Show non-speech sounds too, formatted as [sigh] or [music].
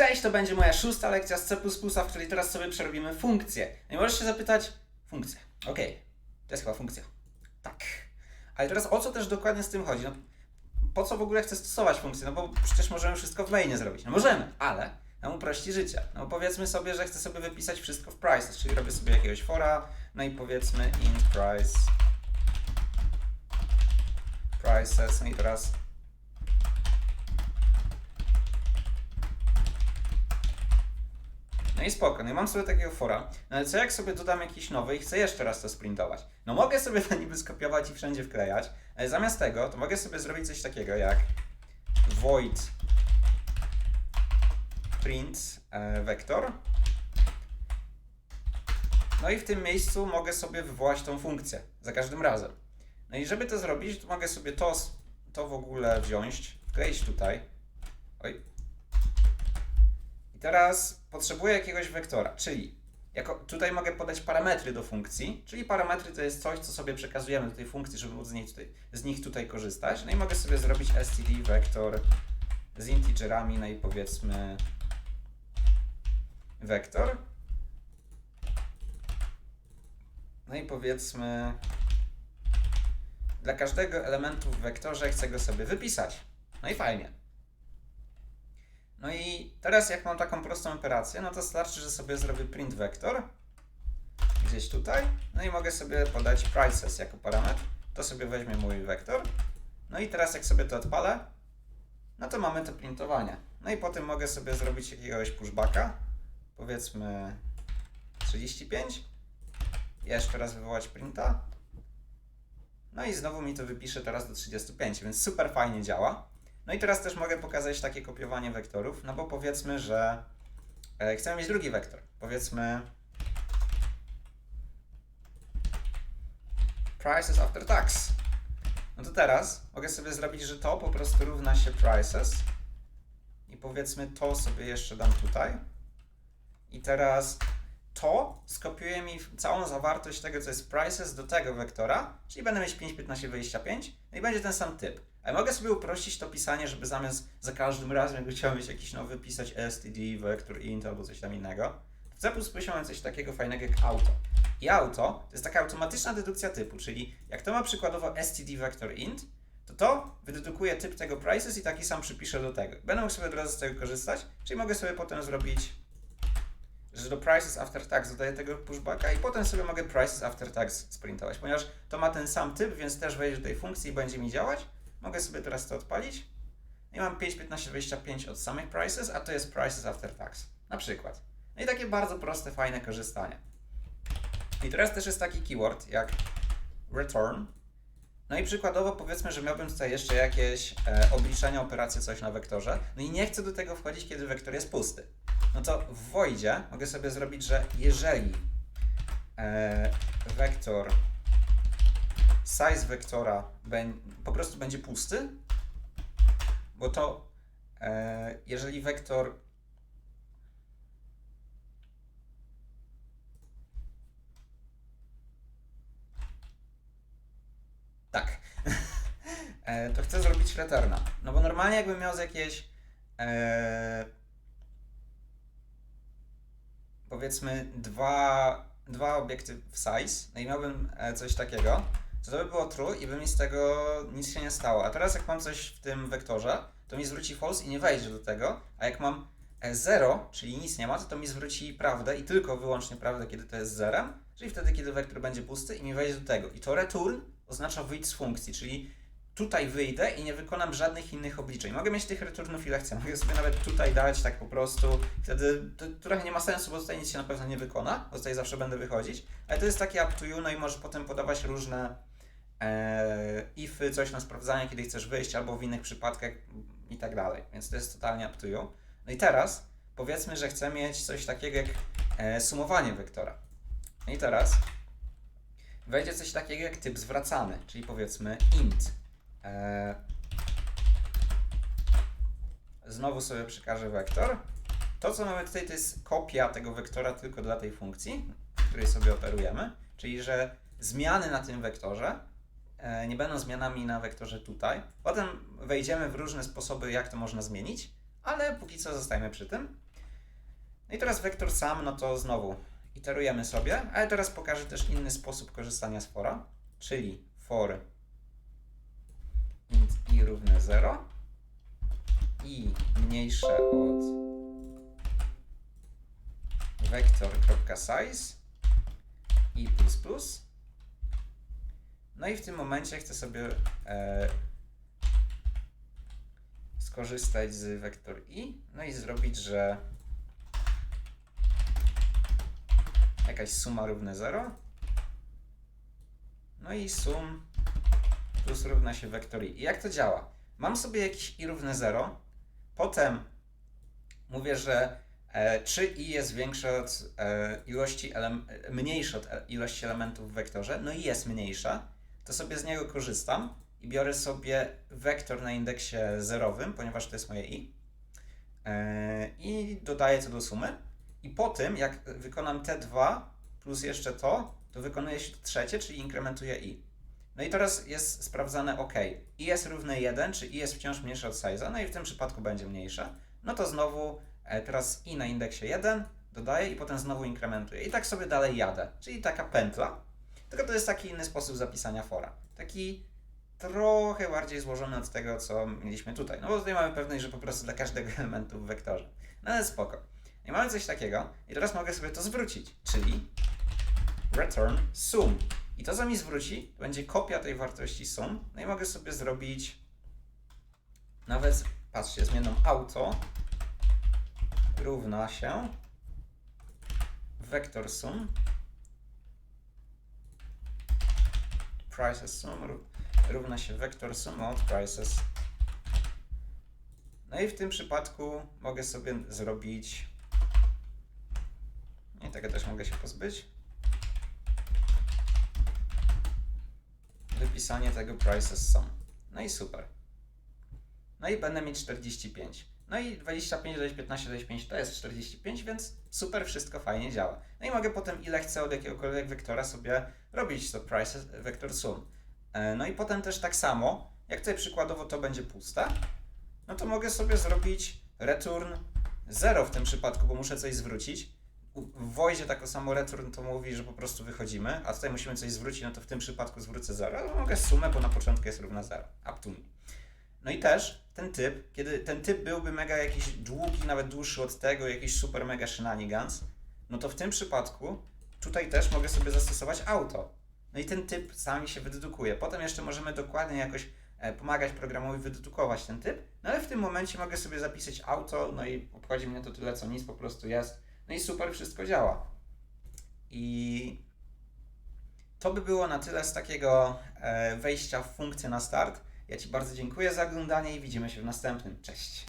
Cześć, to będzie moja szósta lekcja z C++, w której teraz sobie przerobimy funkcję. No i możesz się zapytać, funkcja. Okej, to jest chyba funkcja. Tak. Ale teraz o co też dokładnie z tym chodzi? No, po co w ogóle chcę stosować funkcję? No bo przecież możemy wszystko w mainie zrobić. No możemy, ale nam uprości życie. No powiedzmy sobie, że chcę sobie wypisać wszystko w prices, czyli robię sobie jakiegoś fora, no i powiedzmy int price prices, no i teraz No i spoko, no i mam sobie takiego fora, no ale co jak sobie dodam jakiś nowy i chcę jeszcze raz to sprintować? No mogę sobie [laughs] to niby skopiować i wszędzie wklejać, ale zamiast tego to mogę sobie zrobić coś takiego jak void print e, vector no i w tym miejscu mogę sobie wywołać tą funkcję za każdym razem. No i żeby to zrobić, to mogę sobie to, to w ogóle wziąć, wkleić tutaj. Oj, teraz potrzebuję jakiegoś wektora, czyli jako, tutaj mogę podać parametry do funkcji, czyli parametry to jest coś, co sobie przekazujemy do tej funkcji, żeby móc z, niej tutaj, z nich tutaj korzystać. No i mogę sobie zrobić std vektor z integerami, no i powiedzmy wektor. No i powiedzmy dla każdego elementu w wektorze chcę go sobie wypisać. No i fajnie. No i teraz jak mam taką prostą operację, no to starczy, że sobie zrobię print vector gdzieś tutaj, no i mogę sobie podać prices jako parametr. To sobie weźmie mój wektor. No i teraz jak sobie to odpalę, no to mamy to printowanie. No i potem mogę sobie zrobić jakiegoś pushbacka, powiedzmy 35. Jeszcze raz wywołać printa. No i znowu mi to wypisze teraz do 35, więc super fajnie działa. No i teraz też mogę pokazać takie kopiowanie wektorów, no bo powiedzmy, że e, chcemy mieć drugi wektor. Powiedzmy prices after tax. No to teraz mogę sobie zrobić, że to po prostu równa się prices i powiedzmy to sobie jeszcze dam tutaj. I teraz to skopiuje mi całą zawartość tego, co jest prices do tego wektora, czyli będę mieć 5, 15, 25, no i będzie ten sam typ. Ale mogę sobie uprościć to pisanie, żeby zamiast za każdym razem, jakby chciał mieć jakiś nowy, pisać std, vector int albo coś tam innego. W C++ mamy coś takiego fajnego jak auto. I auto to jest taka automatyczna dedukcja typu, czyli jak to ma przykładowo std vector int, to to wydedukuje typ tego prices i taki sam przypiszę do tego. Będę mógł sobie od razu z tego korzystać, czyli mogę sobie potem zrobić że do prices after tax dodaję tego pushbacka i potem sobie mogę prices after tax sprintować, ponieważ to ma ten sam typ, więc też wejdzie do tej funkcji i będzie mi działać. Mogę sobie teraz to odpalić i mam 5, 15, 25 od samych prices, a to jest prices after tax, na przykład. No i takie bardzo proste, fajne korzystanie. I teraz też jest taki keyword jak return. No i przykładowo powiedzmy, że miałbym tutaj jeszcze jakieś e, obliczenia operacji, coś na wektorze. No i nie chcę do tego wchodzić, kiedy wektor jest pusty no to w voidzie mogę sobie zrobić, że jeżeli e, wektor size wektora po prostu będzie pusty, bo to e, jeżeli wektor tak [laughs] e, to chcę zrobić returna. No bo normalnie jakbym miał z jakieś e, powiedzmy dwa, dwa obiekty w size, no i miałbym e, coś takiego, to to by było true i by mi z tego nic się nie stało. A teraz jak mam coś w tym wektorze, to mi zwróci false i nie wejdzie do tego, a jak mam 0, czyli nic nie ma, to to mi zwróci prawdę i tylko wyłącznie prawdę, kiedy to jest zerem, czyli wtedy, kiedy wektor będzie pusty i mi wejdzie do tego. I to return oznacza wyjść z funkcji, czyli tutaj wyjdę i nie wykonam żadnych innych obliczeń. Mogę mieć tych returnów ile chcę. Mogę sobie nawet tutaj dać tak po prostu. Wtedy to trochę nie ma sensu, bo tutaj nic się na pewno nie wykona, bo tutaj zawsze będę wychodzić. Ale to jest takie up to you, no i możesz potem podawać różne e, ify, coś na sprawdzanie, kiedy chcesz wyjść, albo w innych przypadkach i tak dalej. Więc to jest totalnie up to you. No i teraz powiedzmy, że chcę mieć coś takiego jak e, sumowanie wektora. No i teraz wejdzie coś takiego jak typ zwracany, czyli powiedzmy int E, znowu sobie przekażę wektor. To, co mamy tutaj, to jest kopia tego wektora tylko dla tej funkcji, w której sobie operujemy, czyli że zmiany na tym wektorze e, nie będą zmianami na wektorze tutaj. Potem wejdziemy w różne sposoby, jak to można zmienić, ale póki co zostajemy przy tym. No i teraz wektor sam, no to znowu iterujemy sobie, ale teraz pokażę też inny sposób korzystania z fora, czyli for int i równe 0 i mniejsze od vector.size i plus plus. No i w tym momencie chcę sobie e, skorzystać z vector i, no i zrobić, że jakaś suma równa 0. No i sum plus równa się wektor i. I jak to działa? Mam sobie jakiś i równe 0, potem mówię, że e, czy i jest większe od e, ilości mniejsze od e, ilości elementów w wektorze, no i jest mniejsza, to sobie z niego korzystam i biorę sobie wektor na indeksie zerowym, ponieważ to jest moje i e, i dodaję to do sumy i po tym, jak wykonam te dwa plus jeszcze to, to wykonuje się to trzecie, czyli inkrementuje i. No i teraz jest sprawdzane OK. I jest równe 1, czy i jest wciąż mniejsze od size'a, no i w tym przypadku będzie mniejsze. No to znowu e, teraz i na indeksie 1 dodaję i potem znowu inkrementuję. I tak sobie dalej jadę. Czyli taka pętla. Tylko to jest taki inny sposób zapisania fora. Taki trochę bardziej złożony od tego, co mieliśmy tutaj. No bo tutaj mamy pewność, że po prostu dla każdego elementu w wektorze. No ale spoko. I mamy coś takiego i teraz mogę sobie to zwrócić, czyli return sum. I to, co mi zwróci, to będzie kopia tej wartości sum. No i mogę sobie zrobić nawet, patrzcie, zmienną auto równa się vector sum prices sum ró- równa się vector sum od prices. No i w tym przypadku mogę sobie zrobić i tego też mogę się pozbyć. Wypisanie tego prices sum. No i super. No i będę mieć 45. No i 25 dodać 15 dodać 5 to jest 45, więc super, wszystko fajnie działa. No i mogę potem ile chcę od jakiegokolwiek wektora sobie robić prices vector sum. E, No i potem też tak samo, jak tutaj przykładowo to będzie puste, no to mogę sobie zrobić return 0 w tym przypadku, bo muszę coś zwrócić. W Voidzie tak samo return to mówi, że po prostu wychodzimy, a tutaj musimy coś zwrócić, no to w tym przypadku zwrócę 0, ale mogę sumę, bo na początku jest równa 0. Up to me. No i też ten typ, kiedy ten typ byłby mega jakiś długi, nawet dłuższy od tego, jakiś super mega shenanigans, no to w tym przypadku tutaj też mogę sobie zastosować auto. No i ten typ sami się wydedukuje. Potem jeszcze możemy dokładnie jakoś e, pomagać programowi wydedukować ten typ, no ale w tym momencie mogę sobie zapisać auto, no i obchodzi mnie to tyle co nic, po prostu jest. No i super, wszystko działa. I to by było na tyle z takiego e, wejścia w funkcję na start. Ja Ci bardzo dziękuję za oglądanie i widzimy się w następnym. Cześć!